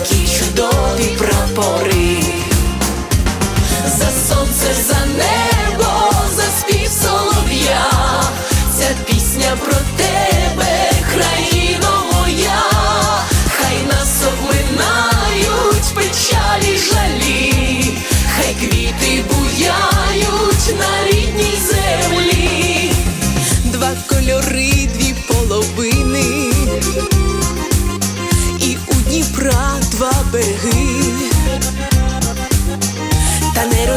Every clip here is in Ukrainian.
taki чудовий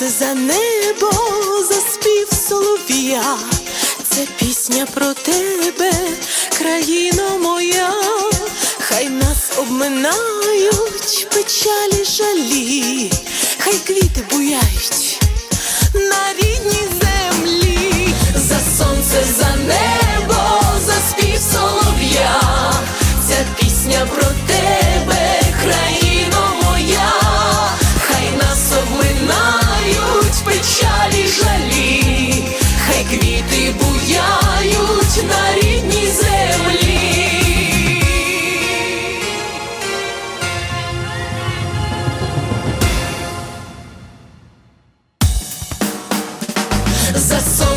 Це за небо заспів солов'я, це пісня про тебе, країно моя, хай нас обминають печалі жалі. Is that so?